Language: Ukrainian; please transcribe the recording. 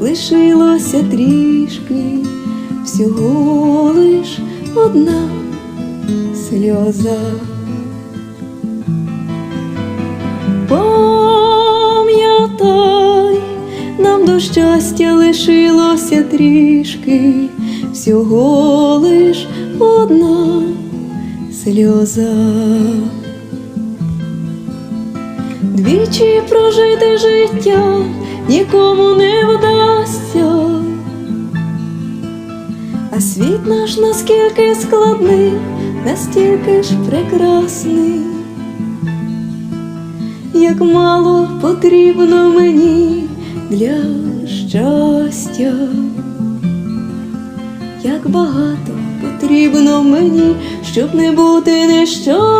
лишилося трішки, всього лиш одна сльоза. Пам'ятай, нам до щастя лишилося трішки, всього лиш одна сльоза. Двічі прожити життя нікому не вдасться, а світ наш наскільки складний, настільки ж прекрасний, як мало потрібно мені для щастя, як багато потрібно мені, щоб не бути нещасним.